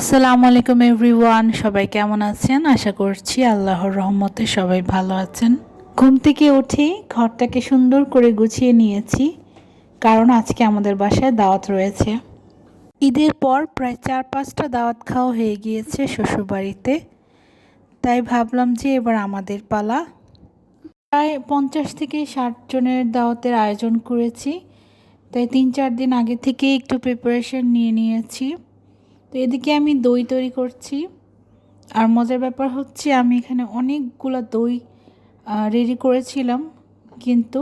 আসসালামু আলাইকুম এভরিওয়ান, সবাই কেমন আছেন? আশা করছি আল্লাহর রহমতে সবাই ভালো আছেন। ঘুম থেকে উঠেই ঘরটাকে সুন্দর করে গুছিয়ে নিয়েছি, কারণ আজকে আমাদের বাসায় দাওয়াত রয়েছে। ঈদের পর প্রায় চার পাঁচটা দাওয়াত খাওয়া হয়ে গিয়েছে শ্বশুরবাড়িতে, তাই ভাবলাম যে এবার আমাদের পালা। প্রায় পঞ্চাশ থেকে ষাট জনের দাওয়াতের আয়োজন করেছি, তাই তিন চার দিন আগে থেকে একটু প্রিপারেশন নিয়ে নিয়েছি। তো এদিকে আমি দই তৈরি করছি। আর মজার ব্যাপার হচ্ছে আমি এখানে অনেকগুলো দই রেডি করেছিলাম, কিন্তু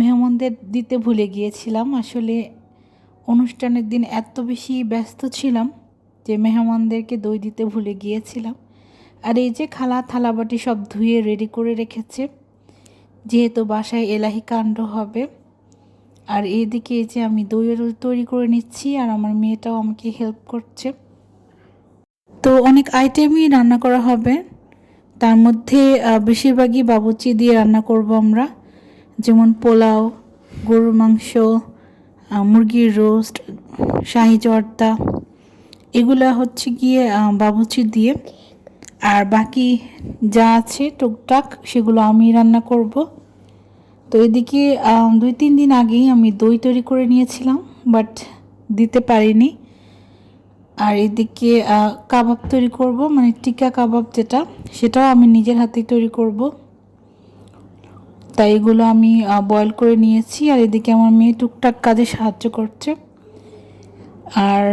মেহমানদের দিতে ভুলে গিয়েছিলাম। আসলে অনুষ্ঠানের দিন এত বেশি ব্যস্ত ছিলাম যে মেহমানদেরকে দই দিতে ভুলে গিয়েছিলাম। আর এই যে খালা থালাবাটি সব ধুয়ে রেডি করে রেখেছে, যেহেতু বাসায় এলাহি কাণ্ড হবে আর এইদিকে এই যে আমি দই তৈরি করে নিচ্ছি আর আমার মেয়েটাও আমাকে হেল্প করছে। তো অনেক আইটেমই রান্না করা হবে। তার মধ্যে বেশিরভাগই বাবুচি দিয়ে রান্না করব আমরা। যেমন পোলাও, গরুর মাংস মুরগির রোস্ট শাহি জর্দা। এগুলা হচ্ছে গিয়ে বাবুচি দিয়ে। আর বাকি যা আছে টুকটাক সেগুলো আমি রান্না করব। তো এদিকে দুই, তিন দিন আগেই আমি দই তৈরি করে নিয়েছিলাম বাট দিতে পারিনি। আর এদিকে কাবাব তৈরি করব মানে টিকা কাবাব যেটা, সেটাও আমি নিজের হাতেই তৈরি করব। তাই এগুলো আমি বয়েল করে নিয়েছি, আর এদিকে আমার মেয়ে টুকটাক কাজে সাহায্য করছে। আর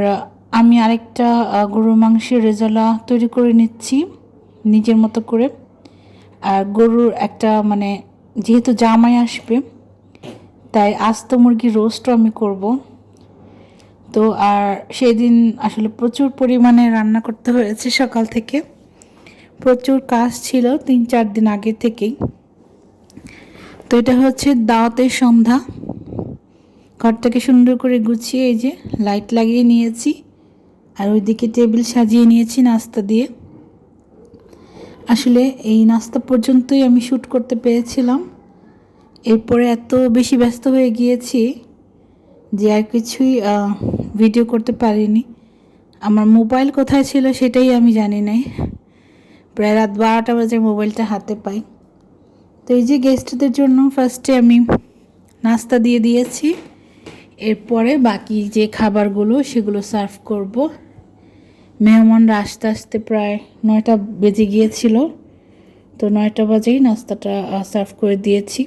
আমি আরেকটা গরুর মাংসের রেজালা তৈরি করে নিচ্ছি, নিজের মতো করে। আর গরুর একটা মানে যেহেতু জামাই আসবে, তাই আস্ত মুরগির রোস্টও আমি করব। তো আর সেদিন আসলে প্রচুর পরিমাণে রান্না করতে হয়েছে সকাল থেকে। প্রচুর কাজ ছিল তিন চার দিন আগে থেকেই। তো এটা হচ্ছে দাওয়াতের সন্ধ্যা। ঘরটাকে সুন্দর করে গুছিয়ে এই যে লাইট লাগিয়ে নিয়েছি, আর ওইদিকে টেবিল সাজিয়ে নিয়েছি নাস্তা দিয়ে। আসলে এই নাস্তা পর্যন্তই আমি শ্যুট করতে পেরেছিলাম। এরপরে এত বেশি ব্যস্ত হয়ে গিয়েছি যে আর কিছুই ভিডিও করতে পারিনি। আমার মোবাইল কোথায় ছিল সেটাই আমি জানি নাই। প্রায় রাত বারোটা বাজে মোবাইলটা হাতে পাই। তো এই যে গেস্টদের জন্য ফার্স্টে আমি নাস্তা দিয়ে দিয়েছি। এরপরে বাকি যে খাবারগুলো সেগুলো সার্ভ করব। মেহমানরা আসতে আসতে প্রায় নয়টা বেজে গিয়েছিল। তো নয়টা বাজেই নাস্তাটা সার্ভ করে দিয়েছি।